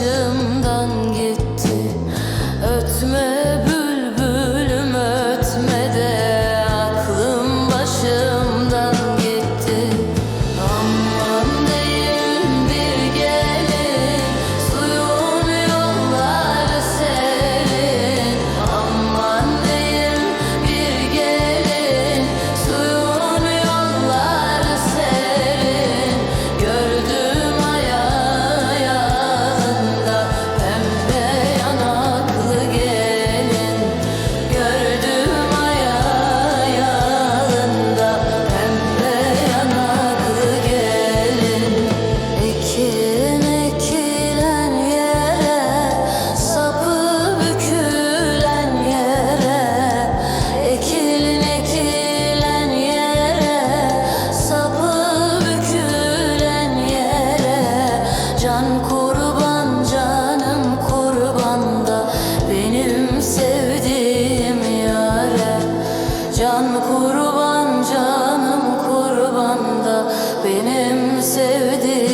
başımdan gitti. Ötme kurban canım kurbanda benim sevdiğim